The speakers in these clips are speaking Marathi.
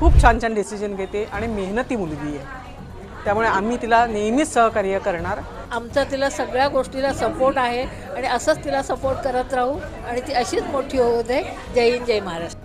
खूप छान छान डिसिजन घेते आणि मेहनती मुलगी आहे. त्यामुळे आम्ही तिला नेहमीच सहकार्य करणार. आमचा तिला सगळ्या गोष्टीला सपोर्ट आहे आणि असंच तिला सपोर्ट करत राहू आणि ती अशीच मोठी होऊ दे. जय हिंद जय महाराष्ट्र.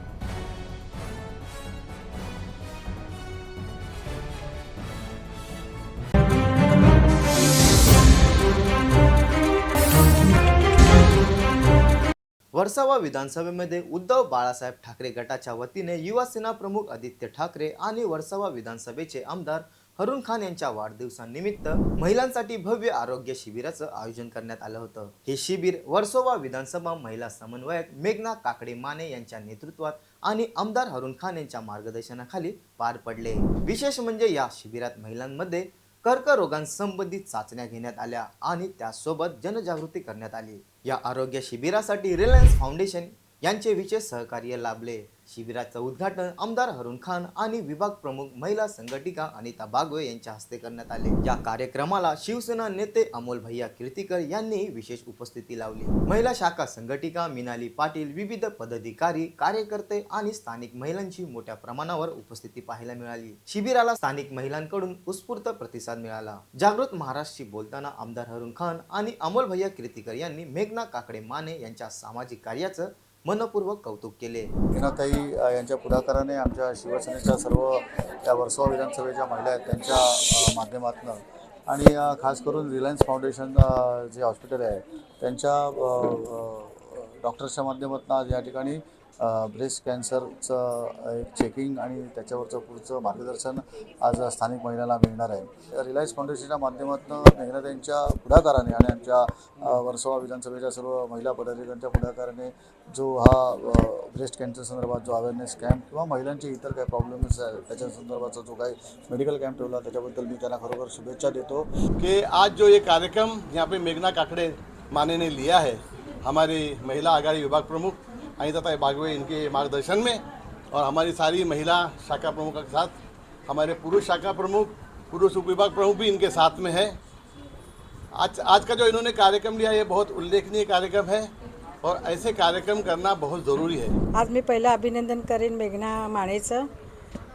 वर्सावा विधानसभेमध्ये उद्धव बाळासाहेब ठाकरे गटाच्या वतीने युवा सेना प्रमुख आदित्य ठाकरे आणि वर्सावा विधानसभेचे आमदार हरुण खान यांच्या वाढदिवसानिमित्त महिलांसाठी भव्य आरोग्य शिबिराचं आयोजन करण्यात आलं होतं. हे शिबिर वर्सोवा विधानसभा महिला समन्वयक मेघना काकडे माने यांच्या नेतृत्वात आणि आमदार हरुण खान यांच्या मार्गदर्शनाखाली पार पडले. विशेष म्हणजे या शिबिरात महिलांमध्ये कर्करोगांसंबंधित चाचण्या घेण्यात आल्या आणि त्यासोबत जनजागृती करण्यात आली. या आरोग्य शिबिरासाठी रिलायन्स फाउंडेशन यांचे विशेष सहकार्य लाभले. शिबिराचं उद्घाटन आमदार हरुण खान आणि विभाग प्रमुख महिला संघटिका अनिता बागवे यांच्या हस्ते करण्यात आले. या कार्यक्रमाला शिवसेना नेते अमोल भैया कीर्तीकर यांनी विशेष उपस्थिती लावली. महिला शाखा संघटिका मिनाली पाटील विविध पदाधिकारी कार्यकर्ते आणि स्थानिक महिलांची मोठ्या प्रमाणावर उपस्थिती पाहायला मिळाली. शिबिराला स्थानिक महिलांकडून उत्स्फूर्त प्रतिसाद मिळाला. जागृत महाराष्ट्रशी बोलताना आमदार हरुण खान आणि अमोल भैया कीर्तीकर यांनी मेघना काकडे माने यांच्या सामाजिक कार्याचं मनपूर्वक कौतुक केले. हिनाताई यांच्या पुढाकाराने आमच्या शिवसेनेच्या सर्व या वर्सोवा विधानसभेच्या महिला आहेत त्यांच्या माध्यमातून. आणि खास करून रिलायन्स फाउंडेशन जे हॉस्पिटल आहे त्यांच्या डॉक्टर्सच्या माध्यमातून आज या ठिकाणी ब्रेस्ट कॅन्सरचं एक चेकिंग आणि त्याच्यावरचं पुढचं मार्गदर्शन आज स्थानिक महिलांना मिळणार आहे. रिलायन्स फाउंडेशनच्या माध्यमातून मेघनाताईंच्या पुढाकाराने आणि आमच्या वर्सोवा विधानसभेच्या सर्व महिला पदाधिकाऱ्यांच्या पुढाकाराने जो हा ब्रेस्ट कॅन्सर संदर्भात जो अवेअरनेस कॅम्प किंवा महिलांचे इतर काही प्रॉब्लेम्स त्याच्या संदर्भाचा जो काही मेडिकल कॅम्प ठेवला त्याच्याबद्दल मी त्यांना खरोखर शुभेच्छा देतो. कि आज जो ये कार्यक्रम यहाँ पे मेघना काकड़े माने ने लिया है हमारी महिला आघाड़ी विभाग प्रमुख अनिता बागवे इनके मार्गदर्शन में और हमारी सारी महिला शाखा प्रमुख के साथ हमारे पुरुष शाखा प्रमुख पुरुष उप विभाग प्रमुख भी इनके साथ में है। आज आज का जो इन्होंने कार्यक्रम लिया ये बहुत उल्लेखनीय कार्यक्रम है और ऐसे कार्यक्रम करना बहुत ज़रूरी है। आज मी पहिलं अभिनंदन करेन मेघना मानेचं.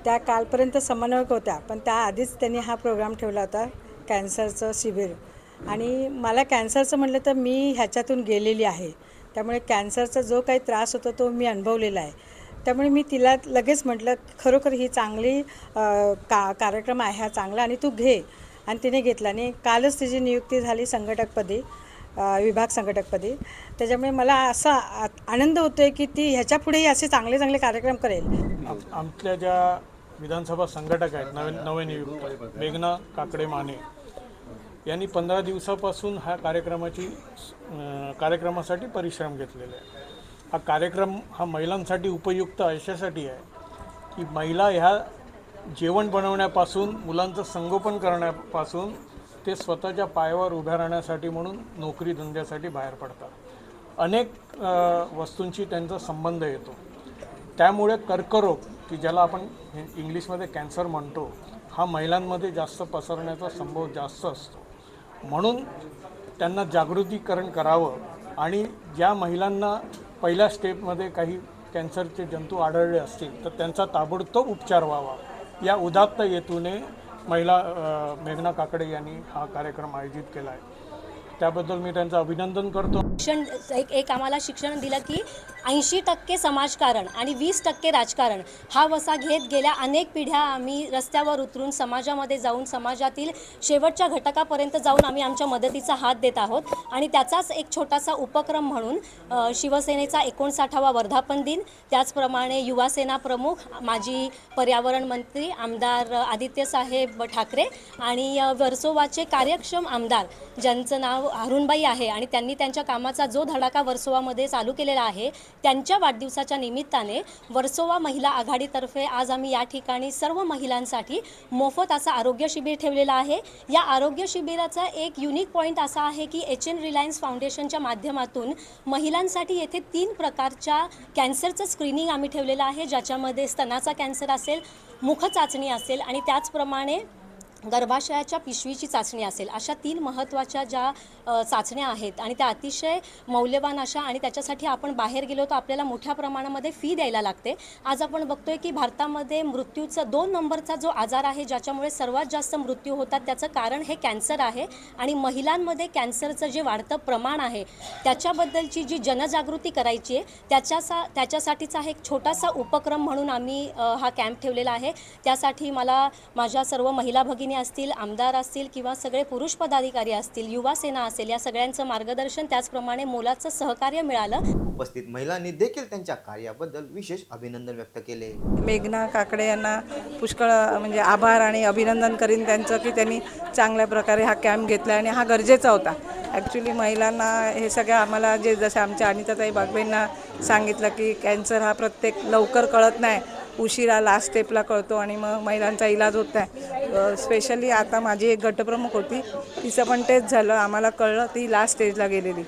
त्या कालपर्यंत समन्वयक होत्या पण त्याआधीच त्यांनी हा प्रोग्राम ठेवला होता कॅन्सरचं शिबिर. आणि मला कॅन्सरचं म्हटलं तर मी ह्याच्यातून गेलेली आहे. त्यामुळे कॅन्सरचा जो काही त्रास होतो तो मी अनुभवलेला आहे. त्यामुळे मी तिला लगेच म्हटलं खरोखर ही चांगली का कार्यक्रम आहे हा चांगला आणि तू घे. आणि तिने घेतला आणि कालच तिची नियुक्ती झाली संघटकपदी विभाग संघटकपदी. त्याच्यामुळे मला असा आ- आनंद होतो आहे की ती ह्याच्यापुढेही असे चांगले चांगले कार्यक्रम करेल. आमच्या ज्या विधानसभा संघटक आहेत नवीन नवनियुक्त मेघना काकडे माने यांनी पंधरा दिवसापासून हा कार्यक्रमाची कार्यक्रमासाठी परिश्रम घेतलेले आहे. हा कार्यक्रम हा महिलांसाठी उपयुक्त अशासाठी आहे. की महिला ह्या जेवण बनवण्यापासून मुलांचं संगोपन करण्यापासून ते स्वतःच्या पायावर उभ्या राहण्यासाठी म्हणून नोकरी धंद्यासाठी बाहेर पडतात. अनेक वस्तूंशी त्यांचा संबंध येतो. त्यामुळे कर्करोग की ज्याला आपण इंग्लिशमध्ये कॅन्सर म्हणतो हा महिलांमध्ये जास्त पसरण्याचा संभव जास्त असतो. म्हणून त्यांना जागृतीकरण करावं आणि ज्या महिलांना पहिल्या स्टेपमध्ये काही कॅन्सरचे जंतू आढळले असतील तर त्यांचा ताबडतोब उपचार व्हावा. या उदात्त हेतूने महिला मेघना काकडे यांनी हा कार्यक्रम आयोजित केला आहे त्याबद्दल मी त्यांचं अभिनंदन करतो. शिक्षण एक एक आम्हाला शिक्षण दिलं की ऐंशी टक्के समाजकारण आणि वीस टक्के राजकारण हा वसा घेत गेल्या अनेक पिढ्या आम्ही रस्त्यावर उतरून समाजामध्ये जाऊन समाजातील शेवटच्या घटकापर्यंत जाऊन आम्ही आमच्या मदतीचा हात देत आहोत. आणि त्याचाच एक छोटासा उपक्रम म्हणून शिवसेनेचा एकोणसाठावा वर्धापन दिन त्याचप्रमाणे युवासेना प्रमुख माजी पर्यावरण मंत्री आमदार आदित्य साहेब ठाकरे आणि वर्सोवाचे कार्यक्षम आमदार ज्यांचं नाव अरुणबाई आहे आणि त्यांनी त्यांच्या कामाचा जो धडाका वर्सोवामध्ये चालू केलेला आहे त्यांच्या वाढदिवसाच्या निमित्ताने वर्सोवा महिला आघाडीतर्फे आज आम्ही या ठिकाणी सर्व महिलांसाठी मोफत असं आरोग्य शिबिर ठेवलेलं आहे. या आरोग्य शिबिराचा एक युनिक पॉईंट असा आहे की एच एन रिलायन्स फाउंडेशनच्या माध्यमातून महिलांसाठी येथे तीन प्रकारच्या कॅन्सरचं स्क्रीनिंग आम्ही ठेवलेलं आहे ज्याच्यामध्ये स्तनाचा कॅन्सर असेल मुख चाचणी असेल आणि त्याचप्रमाणे गर्भाशयाच्या पिशवीची चाचणी असेल अशा तीन महत्त्वाच्या ज्या चाचण्या आहेत आणि त्या अतिशय मौल्यवान अशा आणि त्याच्यासाठी आपण बाहेर गेलो तर आपल्याला मोठ्या प्रमाणामध्ये फी द्यायला लागते. आज आपण बघतोय की भारतामध्ये मृत्यूचा दोन नंबरचा जो आजार आहे ज्याच्यामुळे सर्वात जास्त मृत्यू होतात त्याचं कारण हे कॅन्सर आहे आणि महिलांमध्ये कॅन्सरचं जे वाढतं प्रमाण आहे त्याच्याबद्दलची जी जनजागृती करायची आहे त्याच्यासा त्याच्यासाठीचा एक छोटासा उपक्रम म्हणून आम्ही हा कॅम्प ठेवलेला आहे. त्यासाठी मला माझ्या सर्व महिला भगिनी असतील आमदार असतील किंवा सगळे पुरुष पदाधिकारी असतील युवा सेना असेल या सगळ्यांचं मार्गदर्शन त्याचप्रमाणे मोलाचं सहकार्य मिळालं. उपस्थित महिलांनी देखील त्यांच्या कार्याबद्दल विशेष अभिनंदन व्यक्त केले. मेघना काकडे यांना पुष्कळ म्हणजे आभार आणि अभिनंदन करीन त्यांचं की त्यांनी चांगल्या प्रकारे हा कॅम्प घेतला आणि हा गरजेचा होता. ॲक्च्युली महिलांना हे सगळं आम्हाला जे जसं आमच्या अनिताताई बागवेंना सांगितलं की कॅन्सर हा प्रत्येक लवकर कळत नाही उशिरा लास्ट स्टेपला कळतो आणि मग महिलांचा इलाज होत नाही. स्पेशली आता माझी एक गटप्रमुख होती. तिचं पण तेच झालं. आम्हाला कळलं ती लास्ट स्टेजला गेलेली.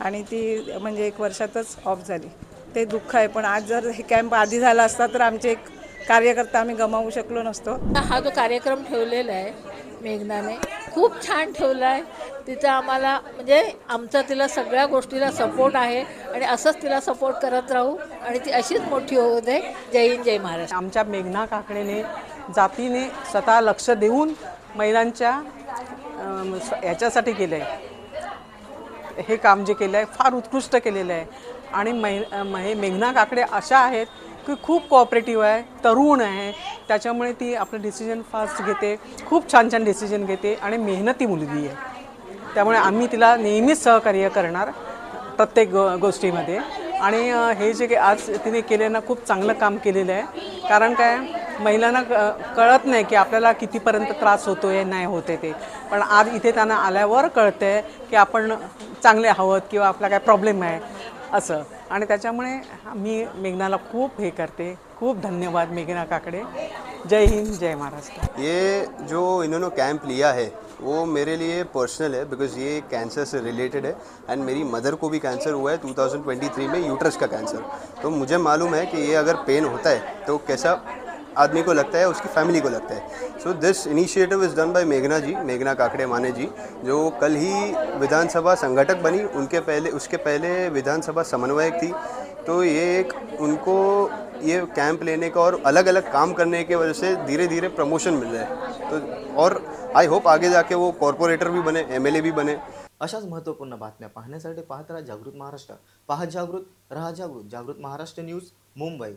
आणि ती म्हणजे एक वर्षातच ऑफ झाली. ते दुःख आहे. पण आज जर हे कॅम्प आधी झाला असता तर आमचे एक कार्यकर्ता आम्ही गमावू शकलो नसतो. हा जो कार्यक्रम ठेवलेला आहे मेघनाने खूप छान ठेवलं आहे तिथं आम्हाला म्हणजे आमचा तिला सगळ्या गोष्टीला सपोर्ट आहे आणि असंच तिला सपोर्ट करत राहू आणि ती अशीच मोठी होऊ दे. जय हिंद जय महाराष्ट्र. आमच्या मेघना काकडेने जातीने स्वतः लक्ष देऊन महिलांच्या ह्याच्यासाठी याच्यासाठी केलं आहे हे काम जे केलं आहे फार उत्कृष्ट केलेलं आहे. आणि मै मेघना काकडे अशा आहेत की खूप कोऑपरेटिव्ह आहे तरुण आहे त्याच्यामुळे ती आपलं डिसिजन फास्ट घेते खूप छान छान डिसिजन घेते आणि मेहनती मुलगी आहे. त्यामुळे आम्ही तिला नेहमीच सहकार्य करणार प्रत्येक गो गोष्टीमध्ये. आणि हे जे काही आज तिने केले ना खूप चांगलं काम केलेलं आहे. कारण काय महिलांना क- कळत नाही की आपल्याला कितीपर्यंत त्रास होतो आहे नाही होते ते. पण आज इथे त्यांना आल्यावर कळतं आहे की आपण चांगले आहोत किंवा आपला काय प्रॉब्लेम आहे. असं. आणि त्याच्यामुळे मी मेघनाला खूप हे करते. खूप धन्यवाद मेघना काकडे. जय हिंद जय महाराष्ट्र. ये जो इन्होंने कैंप लिया है वो मेरे लिए पर्सनल है बिकॉज ये कैंसर से रिलेटेड है एंड मेरी मदर को भी कैंसर हुआ है 2023 में यूट्रस का कैंसर तो मुझे मालूम है कि ये अगर पेन होता है तो कैसा आदमी को लगता है, उसकी फैमिली को लगता है। So this initiative is done by मेघना जी मेघना काकड़े माने जी जो कल ही विधानसभा संगठक बनी। उनके पहले, उसके पहले विधानसभा समन्वयक थी। तो ये एक, उनको ये कैंप लेने का और अलग अलग काम करने की वजह से धीरे धीरे प्रमोशन मिल रहा है। तो और आई होप आगे जाके वो कॉरपोरेटर भी बने एमएलए भी बने। अशाच महत्त्वपूर्ण बातम्या पाहण्यासाठी पाहत राहा जागृत महाराष्ट्र। पाहत जागृत, रहा जागृत जागृत महाराष्ट्र न्यूज़, मुंबई।